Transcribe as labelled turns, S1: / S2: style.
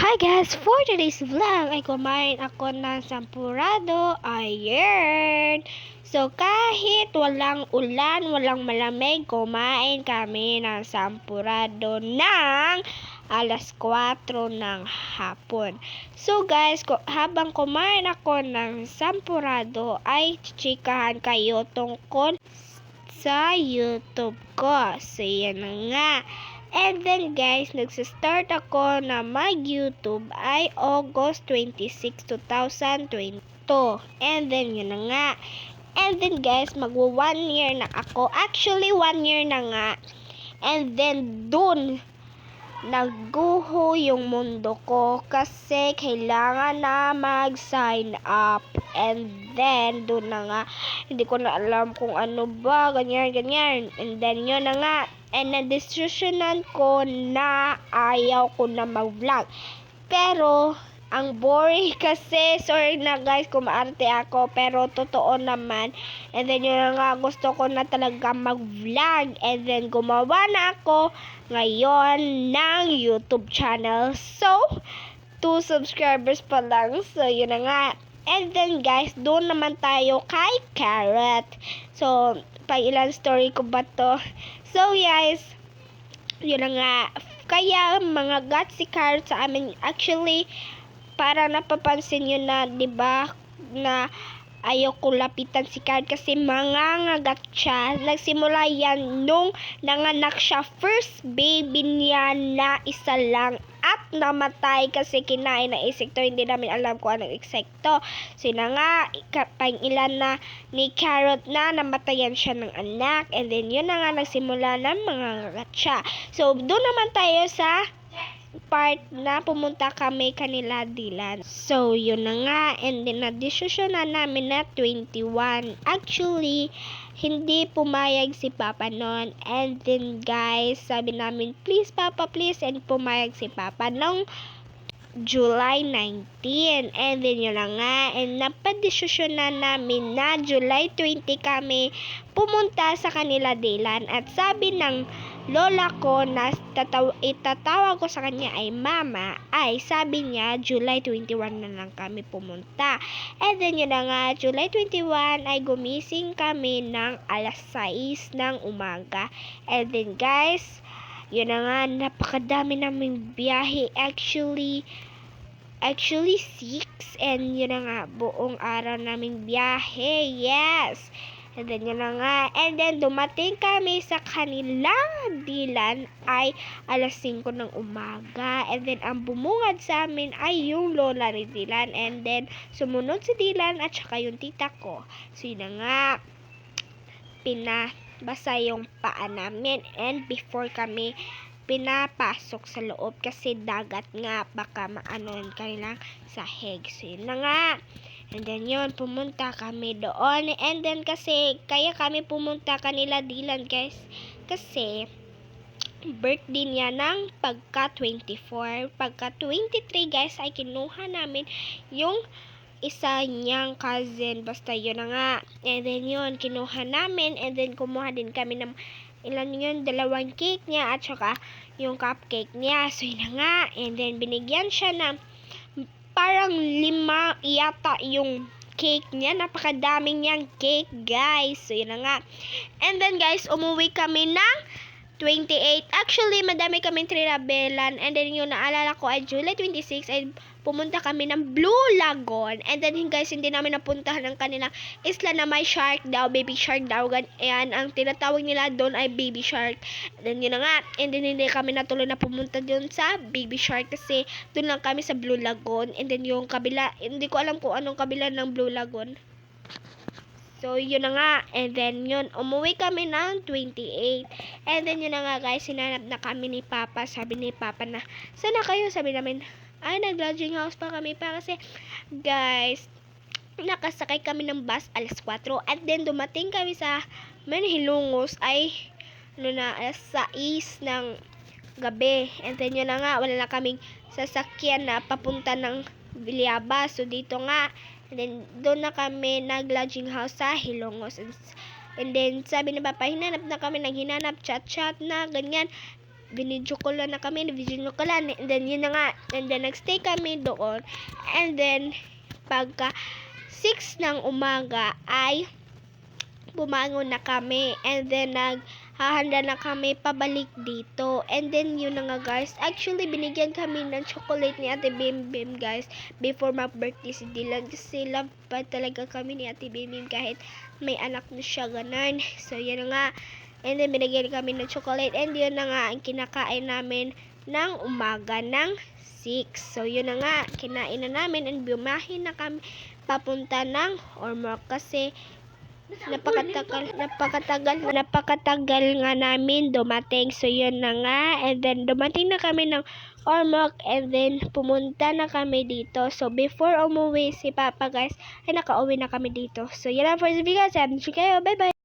S1: Hi guys! For today's vlog ay kumain ako ng sampurado. Ayan! So kahit walang ulan, walang malamig, kumain kami ng sampurado ng alas 4 ng hapon. So guys, habang kumain ako ng sampurado ay chichikahan kayo tungkol sa YouTube ko. So yan nga. And then guys, nagsistart ako na mag-YouTube ay August 26, 2022. And then yun na nga. And then guys, magwa one year na ako. Actually, one year na nga. And then dun, nagguho yung mundo ko kasi kailangan na mag-sign up. And then, doon na nga, hindi ko na alam kung ano ba, ganyan, ganyan. And then, yun na nga. And na-decisionan ko na ayaw ko na mag-vlog. Pero, ang boring kasi, sorry na guys kung maarte ako, pero totoo naman. And then, yun nga, gusto ko na talaga mag-vlog. And then, gumawa na ako ngayon ng YouTube channel. So, 2 subscribers pa lang. So, yun na nga. And then, guys, doon naman tayo kay Carrot. So, pang ilan story ko ba to? So, guys, yun na nga. Kaya, mga guts si Carrot sa amin, actually, para napapansin nyo na, di ba, na ayaw ko lapitan si Card kasi mangangagat siya. Nagsimula yan nung nanganak siya. First baby niya na isa lang at namatay kasi kinain ng insekto. Hindi namin alam kung anong insekto. So yun na nga, ika- pang ilan na ni Carrot na namatayan siya ng anak. And then yun na nga nagsimula na mangangagat siya. So doon naman tayo sa part na pumunta kami kanila Dilan. So, yun na nga. And then, na-decision na namin na 21. Actually, hindi pumayag si Papa noon. And then, guys, sabi namin, please Papa, please. And pumayag si Papa nung July 19. And then, yun na nga. And napadesisyon na namin na July 20 kami pumunta sa kanila Dilan. At sabi ng lola ko na tataw itatawag ko sa kanya ay mama, ay sabi niya July 21 na lang kami pumunta. And then yun na nga, July 21 ay gumising kami ng alas 6 ng umaga. And then guys, yun na nga, napakadami naming biyahe. Actually, actually 6 and yun na nga, buong araw naming biyahe. Yes! And then yun na nga. And then dumating kami sa kanilang dilan ay alas 5 ng umaga. And then ang bumungad sa amin ay yung lola ni Dilan. And then sumunod si Dilan at saka yung tita ko. So yun nga. Pinabasa yung paa namin. And before kami pinapasok sa loob kasi dagat nga baka maanoin kanilang sahig. So yun na nga. And then yun, pumunta kami doon. And then kasi, kaya kami pumunta kanila Dilan guys. Kasi, birthday niya ng pagka 24. Pagka 23 guys, ay kinuha namin yung isa niyang cousin. Basta yun na nga. And then yun, kinuha namin. And then kumuha din kami ng ilan yun, dalawang cake niya at saka yung cupcake niya. So yun na nga. And then binigyan siya ng parang lima yata yung cake niya. Napakadaming niyang cake, guys. So, yun na nga. And then, guys, umuwi kami ng 28. Actually, madami kaming trinabelan. And then, yung naalala ko ay July 26 ay pumunta kami ng Blue Lagoon. And then, guys, hindi namin napuntahan ng kanilang isla na may shark daw, baby shark daw. Gan Ayan, ang tinatawag nila doon ay baby shark. And then, yun na nga. And then, hindi kami natuloy na pumunta doon sa baby shark kasi doon lang kami sa Blue Lagoon. And then, yung kabila, hindi ko alam kung anong kabila ng Blue Lagoon. So, yun na nga. And then, yun, umuwi kami ng 28. And then, yun na nga, guys, sinanap na kami ni Papa. Sabi ni Papa na, sana kayo? Sabi namin, ay, nag-lodging house pa kami pa kasi, guys, nakasakay kami ng bus alas 4. At then, dumating kami sa Manhilungos ay, ano na, alas 6 ng gabi. And then, yun na nga, wala na kaming sasakyan na papunta ng Villabas. So, dito nga, and then, doon na kami nag-lodging house sa Hilongos. And, then, sabi ni Papa, hinanap na kami, naghinanap, chat-chat na, ganyan. binidyo ko lang na kami, binidyo ko lang, and then yun na nga, and then nagstay kami doon, and then pagka 6 ng umaga ay bumangon na kami, and then naghahanda na kami pabalik dito, and then yun na nga guys, actually binigyan kami ng chocolate ni Ate Bim Bim guys, before mag-birthday si Dylan, kasi love pa talaga kami ni Ate Bim Bim kahit may anak na siya ganun, so yun na nga, And then, binigyan kami ng chocolate. And yun na nga, ang kinakain namin ng umaga ng 6. So, yun na nga, kinain na namin. And bumahin na kami papunta ng Ormoc. Kasi, napakatagal, napakatagal, napakatagal nga namin dumating. So, yun na nga. And then, dumating na kami ng Ormoc. And then, pumunta na kami dito. So, before umuwi si Papa, guys, ay nakauwi na kami dito. So, yun lang for this video. Sabi kayo. Bye-bye!